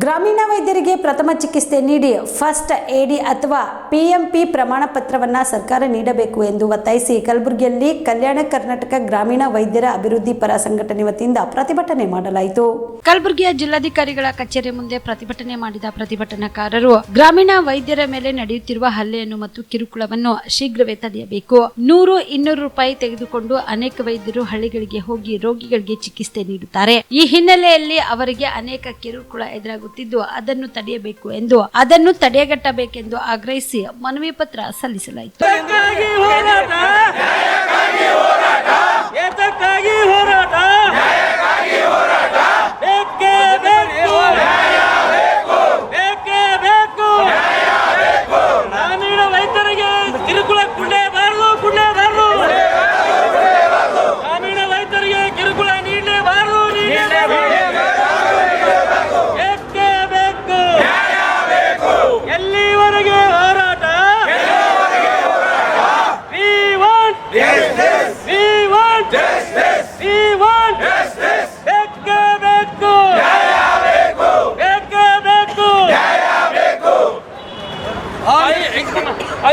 ಗ್ರಾಮೀಣ ವೈದ್ಯರಿಗೆ ಪ್ರಥಮ ಚಿಕಿತ್ಸೆ ನೀಡಿ ಫಸ್ಟ್ ಎಡಿ ಅಥವಾ ಪಿಎಂಪಿ ಪ್ರಮಾಣ ಪತ್ರವನ್ನು ಸರ್ಕಾರ ನೀಡಬೇಕು ಎಂದು ಒತ್ತಾಯಿಸಿ ಕಲಬುರಗಿಯಲ್ಲಿ ಕಲ್ಯಾಣ ಕರ್ನಾಟಕ ಗ್ರಾಮೀಣ ವೈದ್ಯರ ಅಭಿವೃದ್ಧಿ ಪರ ಸಂಘಟನೆ ವತಿಯಿಂದ ಪ್ರತಿಭಟನೆ ಮಾಡಲಾಯಿತು. ಕಲಬುರಗಿಯ ಜಿಲ್ಲಾಧಿಕಾರಿಗಳ ಕಚೇರಿ ಮುಂದೆ ಪ್ರತಿಭಟನೆ ಮಾಡಿದ ಪ್ರತಿಭಟನಾಕಾರರು ಗ್ರಾಮೀಣ ವೈದ್ಯರ ಮೇಲೆ ನಡೆಯುತ್ತಿರುವ ಹಲ್ಲೆಯನ್ನು ಮತ್ತು ಕಿರುಕುಳವನ್ನು ಶೀಘ್ರವೇ ತಡೆಯಬೇಕು. ನೂರು ಇನ್ನೂರು ರೂಪಾಯಿ ತೆಗೆದುಕೊಂಡು ಅನೇಕ ವೈದ್ಯರು ಹಳ್ಳಿಗಳಿಗೆ ಹೋಗಿ ರೋಗಿಗಳಿಗೆ ಚಿಕಿತ್ಸೆ ನೀಡುತ್ತಾರೆ. ಈ ಹಿನ್ನೆಲೆಯಲ್ಲಿ ಅವರಿಗೆ ಅನೇಕ ಕಿರುಕುಳ ಎದುರಾಗುತ್ತಿದ್ದು ಅದನ್ನು ತಡೆಯಬೇಕು ಎಂದು ಅದನ್ನು ತಡೆಗಟ್ಟಬೇಕೆಂದು ಆಗ್ರಹಿಸಿ ಮನವಿ ಪತ್ರ ಸಲ್ಲಿಸಲಾಯಿತು.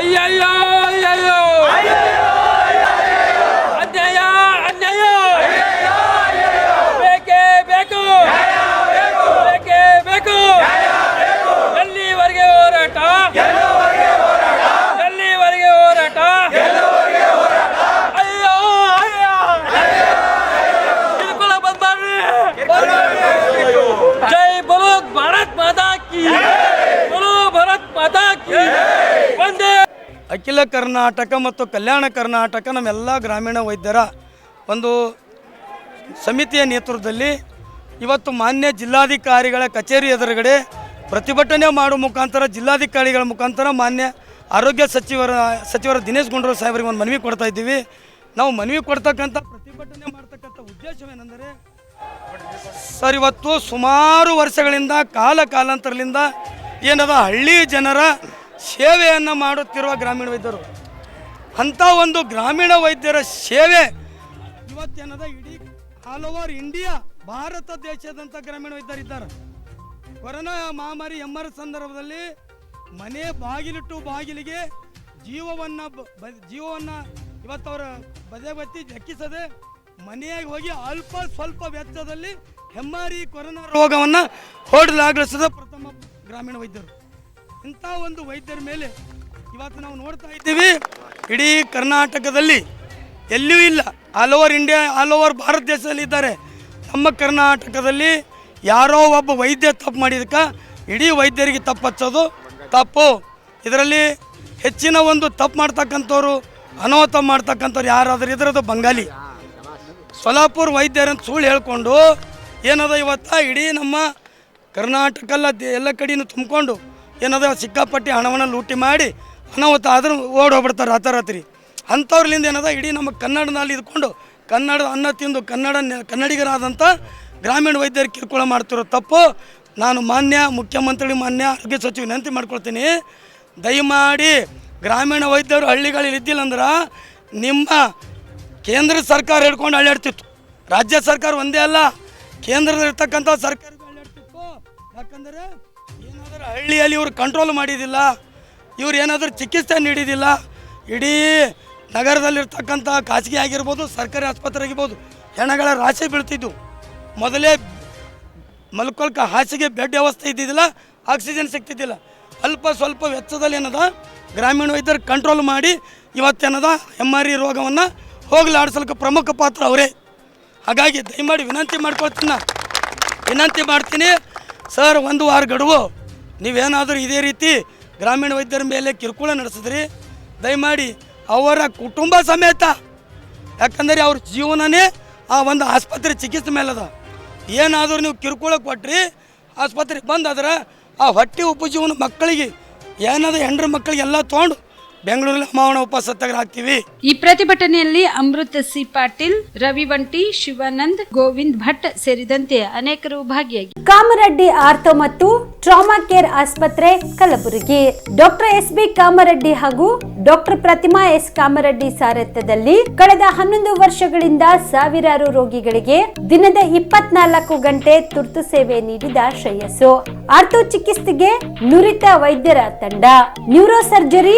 ay, ay, ay. ಅಖಿಲ ಕರ್ನಾಟಕ ಮತ್ತು ಕಲ್ಯಾಣ ಕರ್ನಾಟಕ ನಮ್ಮೆಲ್ಲ ಗ್ರಾಮೀಣ ವೈದ್ಯರ ಒಂದು ಸಮಿತಿಯ ನೇತೃತ್ವದಲ್ಲಿ ಇವತ್ತು ಮಾನ್ಯ ಜಿಲ್ಲಾಧಿಕಾರಿಗಳ ಕಚೇರಿ ಎದುರುಗಡೆ ಪ್ರತಿಭಟನೆ ಮಾಡುವ ಮುಖಾಂತರ ಜಿಲ್ಲಾಧಿಕಾರಿಗಳ ಮುಖಾಂತರ ಮಾನ್ಯ ಆರೋಗ್ಯ ಸಚಿವರ ಸಚಿವರ ದಿನೇಶ್ ಗುಂಡೂರು ಸಾಹೇಬರಿಗೆ ಒಂದು ಮನವಿ ಕೊಡ್ತಾ ಇದ್ದೀವಿ. ನಾವು ಮನವಿ ಕೊಡ್ತಕ್ಕಂಥ ಪ್ರತಿಭಟನೆ ಮಾಡ್ತಕ್ಕಂಥ ಉದ್ದೇಶವೇನೆಂದರೆ ಸರ್, ಇವತ್ತು ಸುಮಾರು ವರ್ಷಗಳಿಂದ, ಕಾಲ ಕಾಲಾಂತರದಿಂದ ಏನದ ಹಳ್ಳಿ ಜನರ ಸೇವೆಯನ್ನು ಮಾಡುತ್ತಿರುವ ಗ್ರಾಮೀಣ ವೈದ್ಯರು. ಅಂಥ ಒಂದು ಗ್ರಾಮೀಣ ವೈದ್ಯರ ಸೇವೆ ಇವತ್ತೇನದ ಇಡೀ ಆಲ್ ಓವರ್ ಇಂಡಿಯಾ, ಭಾರತ ದೇಶದಂಥ ಗ್ರಾಮೀಣ ವೈದ್ಯರಿದ್ದಾರೆ. ಕೊರೋನಾ ಮಹಾಮಾರಿ ಎಮ್ಮರ ಸಂದರ್ಭದಲ್ಲಿ ಮನೆ ಬಾಗಿಲಿಟ್ಟು ಬಾಗಿಲಿಗೆ ಜೀವವನ್ನು ಬ ಜೀವವನ್ನು ಇವತ್ತವರ ಬದೆ ಬತ್ತಿ ಜಕ್ಕಿಸದೆ ಮನೆಯಾಗಿ ಹೋಗಿ ಅಲ್ಪ ಸ್ವಲ್ಪ ವೆಚ್ಚದಲ್ಲಿ ಹೆಮ್ಮಾರಿ ಕೊರೋನಾ ರೋಗವನ್ನು ಹೋಡಲಾಗಿಸಿದ ಪ್ರಥಮ ಗ್ರಾಮೀಣ ವೈದ್ಯರು. ಇಂಥ ಒಂದು ವೈದ್ಯರ ಮೇಲೆ ಇವತ್ತು ನಾವು ನೋಡ್ತಾ ಇದ್ದೀವಿ, ಇಡೀ ಕರ್ನಾಟಕದಲ್ಲಿ ಎಲ್ಲಿಯೂ ಇಲ್ಲ. All over India all over Bharat ದೇಶದಲ್ಲಿ ಇದ್ದಾರೆ. ನಮ್ಮ ಕರ್ನಾಟಕದಲ್ಲಿ ಯಾರೋ ಒಬ್ಬ ವೈದ್ಯ ತಪ್ಪು ಮಾಡಿದಕ್ಕೆ ಇಡೀ ವೈದ್ಯರಿಗೆ ತಪ್ಪು ಹಚ್ಚೋದು ತಪ್ಪು. ಇದರಲ್ಲಿ ಹೆಚ್ಚಿನ ಒಂದು ತಪ್ಪು ಮಾಡ್ತಕ್ಕಂಥವ್ರು, ಅನಾಹುತ ಮಾಡ್ತಕ್ಕಂಥವ್ರು ಯಾರಾದರೂ ಇದ್ರದ್ದು ಬಂಗಾಲಿ. ಸೊಲಾಪುರ್ ವೈದ್ಯರಂತ ಸುಳ್ಳು ಹೇಳ್ಕೊಂಡು ಏನದ ಇವತ್ತ ಇಡೀ ನಮ್ಮ ಕರ್ನಾಟಕ ಎಲ್ಲ ಕಡೆಯೂ ಎಲ್ಲ ತುಂಬಿಕೊಂಡು ಏನದ ಸಿಕ್ಕಾಪಟ್ಟಿ ಹಣವನ್ನು ಲೂಟಿ ಮಾಡಿ ಅನಾಹುತ ಆದ್ರೂ ಓಡೋಗ್ಬಿಡ್ತಾರೆ ರಾತ್ರಿ ಅಂಥವ್ರಲಿಂದ ಏನದ ಇಡೀ ನಮ್ಮ ಕನ್ನಡದಲ್ಲಿ ಇದ್ಕೊಂಡು ಕನ್ನಡ ಅನ್ನ ತಿಂದು ಕನ್ನಡ ಕನ್ನಡಿಗರಾದಂಥ ಗ್ರಾಮೀಣ ವೈದ್ಯರು ಕಿರುಕುಳ ಮಾಡ್ತಿರೋ ತಪ್ಪು. ನಾನು ಮಾನ್ಯ ಮುಖ್ಯಮಂತ್ರಿ, ಮಾನ್ಯ ಆರೋಗ್ಯ ಸಚಿವ ವಿನಂತಿ ಮಾಡ್ಕೊಳ್ತೀನಿ. ದಯಮಾಡಿ ಗ್ರಾಮೀಣ ವೈದ್ಯರು ಹಳ್ಳಿಗಳಲ್ಲಿ ಇದ್ದಿಲ್ಲ ಅಂದ್ರೆ ನಿಮ್ಮ ಕೇಂದ್ರ ಸರ್ಕಾರ ಹಿಡ್ಕೊಂಡು ಅಳ್ಳಾಡ್ತಿತ್ತು ರಾಜ್ಯ ಸರ್ಕಾರ ಒಂದೇ ಅಲ್ಲ, ಕೇಂದ್ರದಲ್ಲಿರ್ತಕ್ಕಂಥ ಸರ್ಕಾರ ಯಾಕಂದರೆ ಹಳ್ಳಿಯಲ್ಲಿ ಇವರು ಕಂಟ್ರೋಲ್ ಮಾಡಿದಿಲ್ಲ, ಇವ್ರು ಏನಾದರೂ ಚಿಕಿತ್ಸೆ ನೀಡಿದಿಲ್ಲ, ಇಡೀ ನಗರದಲ್ಲಿರ್ತಕ್ಕಂಥ ಖಾಸಗಿ ಆಗಿರ್ಬೋದು, ಸರ್ಕಾರಿ ಆಸ್ಪತ್ರೆ ಆಗಿರ್ಬೋದು ಹೆಣಗಳ ರಾಶಿ ಬೀಳ್ತಿದ್ವು ಮೊದಲೇ ಮಲ್ಕೊಳ್ಕ ಹಾಸಿಗೆ ಬೆಡ್ ವ್ಯವಸ್ಥೆ ಇದ್ದಿದ್ದಿಲ್ಲ ಆಕ್ಸಿಜನ್ ಸಿಗ್ತಿದ್ದಿಲ್ಲ ಅಲ್ಪ ಸ್ವಲ್ಪ ವೆಚ್ಚದಲ್ಲಿ ಏನದ, ಗ್ರಾಮೀಣ ವೈದ್ಯರು ಕಂಟ್ರೋಲ್ ಮಾಡಿ ಇವತ್ತೇನದ ಎಂ ಆರ್ ಇ ರೋಗವನ್ನು ಹೋಗಲಾಡಿಸಲಿಕ್ಕೆ ಪ್ರಮುಖ ಪಾತ್ರ ಅವರೇ ಹಾಗಾಗಿ ದಯಮಾಡಿ ವಿನಂತಿ ಮಾಡ್ಕೊಳ್ತೀನಿ. ವಿನಂತಿ ಮಾಡ್ತೀನಿ, ಸರ್, ಒಂದು ವಾರ ಗಡುವು ನೀವೇನಾದರೂ ಇದೇ ರೀತಿ ಗ್ರಾಮೀಣ ವೈದ್ಯರ ಮೇಲೆ ಕಿರುಕುಳ ನಡೆಸಿದ್ರಿ, ದಯಮಾಡಿ ಅವರ ಕುಟುಂಬ ಸಮೇತ, ಯಾಕಂದರೆ ಅವ್ರ ಜೀವನನೇ ಆ ಒಂದು ಆಸ್ಪತ್ರೆ ಚಿಕಿತ್ಸೆ ಮೇಲದ ಏನಾದರೂ ನೀವು ಕಿರುಕುಳ ಕೊಟ್ರಿ, ಆಸ್ಪತ್ರೆಗೆ ಬಂದಾದ್ರೆ ಆ ಹೊಟ್ಟೆ ಉಪಜೀವನ ಮಕ್ಕಳಿಗೆ ಏನಾದ ಹೆಂಡ್ರ ಮಕ್ಕಳಿಗೆಲ್ಲ ತೊಗೊಂಡು ಬೆಂಗಳೂರಲ್ಲಿ ಅಮಾವಣ ಉಪ ಸತ್ಯಾಗ್ರಹ ಹಾಕ್ತೀವಿ. ಈ ಪ್ರತಿಭಟನೆಯಲ್ಲಿ ಅಮೃತ ಸಿ ಪಾಟೀಲ್ ರವಿ ವಂಟಿ ಶಿವಾನಂದ್ ಗೋವಿಂದ್ ಭಟ್ ಸೇರಿದಂತೆ ಅನೇಕರು ಭಾಗಿಯಾಗಿ ಕಾಮರೆಡ್ಡಿ ಆರ್ಥೋ ಮತ್ತು ಟ್ರಾಮಾ ಕೇರ್ ಆಸ್ಪತ್ರೆ Kalaburagi. Doctor S B Kamareddy ಹಾಗೂ ಡಾಕ್ಟರ್ ಪ್ರತಿಮಾ ಎಸ್ ಕಾಮರೆಡ್ಡಿ ಸಾರಥ್ಯದಲ್ಲಿ ಕಳೆದ ಹನ್ನೊಂದು ವರ್ಷಗಳಿಂದ ಸಾವಿರಾರು ರೋಗಿಗಳಿಗೆ ದಿನದ ಇಪ್ಪತ್ನಾಲ್ಕು ಗಂಟೆ ತುರ್ತು ಸೇವೆ ನೀಡಿದ ಶ್ರೇಯಸ್ಸು. ಆರ್ಥೋ ಚಿಕಿತ್ಸೆಗೆ ನುರಿತ ವೈದ್ಯರ ತಂಡ. Neuro surgery